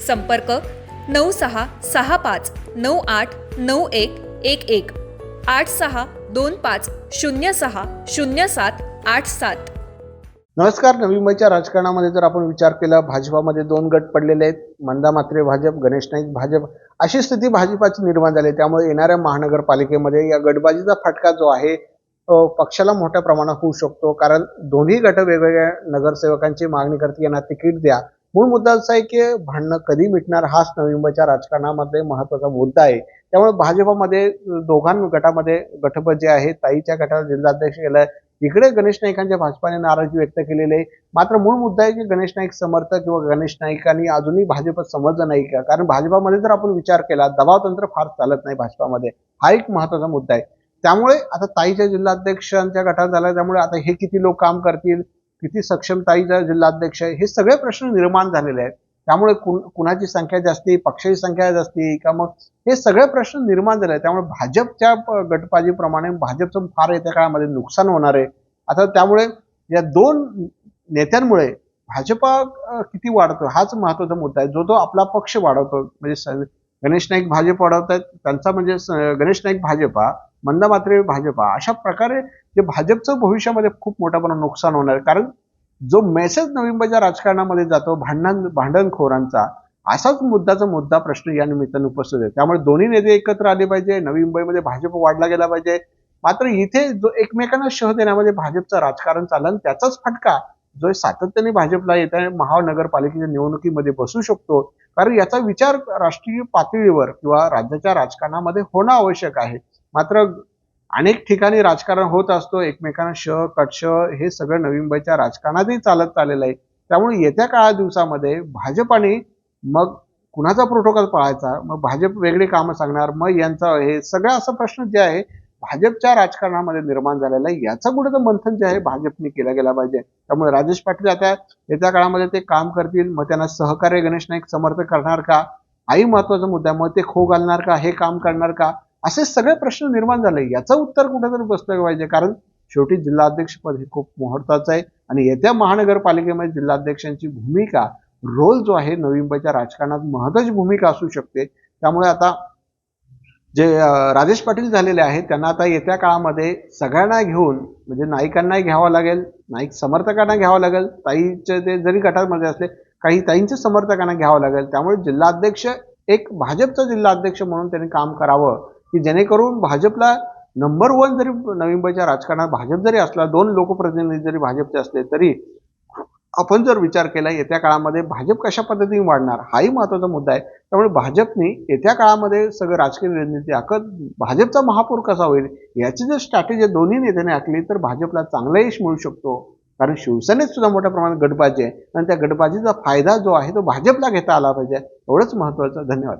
संपर्क नऊ सहा सहा पाच नऊ आठ नऊ एक एक एक. आठ सहा दोन पाच शून्य सहा शून्य सात आठ सात. नमस्कार नवी मुंबईच्या राजकारणामध्ये जर आपण विचार केला भाजपामध्ये दोन गट पडलेले आहेत. मंदा मात्रे भाजप गणेश नाईक भाजप. अशी स्थिती भाजपाची निर्माण झाली आहे. त्यामुळे येणाऱ्या महानगरपालिकेमध्ये या गटबाजीचा फटका जो आहे पक्षाला मोठ्या प्रमाणात होऊ शकतो. कारण दोन्ही गट वेगवेगळ्या नगरसेवकांची मागणी करते यांना तिकीट द्या. मूळ मुद्दा असा आहे की भांडणं कधी मिटणार हाच नोव्हेंबरच्या राजकारणामध्ये महत्त्वाचा मुद्दा आहे. त्यामुळे भाजपमध्ये दोघां गटामध्ये गटबज जे आहे ताईच्या गटाला जिल्हाध्यक्ष केलं इकडे गणेश नाईकांच्या भाजपाने नाराजी व्यक्त केलेली आहे. मात्र मूळ मुद्दा आहे की गणेश नाईक समर्थक किंवा गणेश नाईकांनी अजूनही भाजप समजलं नाही का? कारण भाजपामध्ये जर आपण विचार केला दबाव तंत्र फार चालत नाही भाजपामध्ये. हा एक महत्त्वाचा मुद्दा आहे. त्यामुळे आता ताईच्या जिल्हाध्यक्षांच्या गटात झाला त्यामुळे आता हे किती लोक काम करतील? किती सक्षमताईचा जिल्हाध्यक्ष आहे हे सगळे प्रश्न निर्माण झालेले आहेत. त्यामुळे कुण कुणाची संख्या जास्ती पक्षाची संख्या जास्ती का मग हे सगळे प्रश्न निर्माण झाले आहेत. त्यामुळे भाजपच्या गटबाजीप्रमाणे भाजपचं फार येत्या काळामध्ये नुकसान होणार आहे. आता त्यामुळे या दोन नेत्यांमुळे भाजपा किती वाढतो हाच महत्त्वाचा मुद्दा आहे. जो तो आपला पक्ष वाढवतो म्हणजे गणेश नाईक भाजप वाढवतात त्यांचा म्हणजे गणेश नाईक भाजपा मंदा मात्रे भाजपा. अशा प्रकारे जे भाजपचं भविष्यामध्ये खूप मोठ्या नुकसान होणार कारण जो मेसेज नोव्हेंबरच्या राजकारणामध्ये जातो भांडण भांडणखोरांचा असाच मुद्दाचा मुद्दा प्रश्न या निमित्ताने उपस्थित आहे. त्यामुळे दोन्ही नेते एकत्र आले पाहिजे. नवी मुंबईमध्ये भाजप वाढला गेला पाहिजे. मात्र इथे जो एकमेकांना शह देण्यामध्ये भाजपचं राजकारण चाललं आणि त्याचाच फटका जो सातत्याने भाजपला येत्या महानगरपालिकेच्या निवडणुकीमध्ये बसू शकतो. कारण याचा विचार राष्ट्रीय पातळीवर किंवा राज्याच्या राजकारणामध्ये होणं आवश्यक आहे. मात्र अनेक ठिकाणी राजकारण होत असतो. एकमेकांना श कटश हे सगळं नवी मुंबईच्या राजकारणातही चालत चाललेलं आहे. त्यामुळे येत्या काळा दिवसामध्ये भाजपाने मग कुणाचा प्रोटोकॉल पाळायचा? मग भाजप वेगळी कामं सांगणार? मग यांचं हे सगळं असं प्रश्न जे आहे भाजपच्या राजकारणामध्ये निर्माण झालेला आहे. याचं कुठं मंथन जे आहे भाजपने केलं गेला पाहिजे. त्यामुळे राजेश पाटील आता येत्या काळामध्ये ते काम करतील. मग त्यांना सहकार्य गणेश नाईक समर्थ करणार का? हाही महत्त्वाचा मुद्दा मग ते खो घालणार का? हे काम करणार का? असे सगळे प्रश्न निर्माण झाले. याचं उत्तर कुठेतरी बसलं पाहिजे. कारण शेवटी जिल्हाध्यक्षपद हे खूप महत्वाचं आहे. आणि येत्या महानगरपालिकेमध्ये जिल्हाध्यक्षांची भूमिका रोल जो आहे नवी मुंबईच्या राजकारणात महत्वाची भूमिका असू शकते. त्यामुळे आता जे राजेश पाटील झालेले आहेत त्यांना आता येत्या काळामध्ये सगळ्यांना घेऊन म्हणजे नाईकांनाही घ्यावं लागेल नाईक समर्थकांना घ्यावं लागेल ताईचे ते जरी गटामध्ये असले काही ताईंच्या समर्थकांना घ्यावं लागेल. त्यामुळे जिल्हाध्यक्ष एक भाजपचा जिल्हाध्यक्ष म्हणून त्यांनी काम करावं की जेणेकरून भाजपला नंबर वन जरी नवी मुंबईच्या राजकारणात भाजप जरी असला दोन लोकप्रतिनिधी जरी भाजपचे असले तरी आपण जर विचार केला येत्या काळामध्ये भाजप कशा पद्धतीने वाढणार हाही महत्त्वाचा मुद्दा आहे. त्यामुळे भाजपने येत्या काळामध्ये सगळं राजकीय रणनीती आखत भाजपचा महापौर कसा होईल याची जर स्ट्रॅटेजी दोन्ही नेत्याने आखली तर भाजपला चांगला यश मिळू शकतो. कारण शिवसेनेत सुद्धा मोठ्या प्रमाणात गटबाजी आहे. आणि त्या गटबाजीचा फायदा जो आहे तो भाजपला घेता आला पाहिजे. एवढंच महत्त्वाचं. धन्यवाद.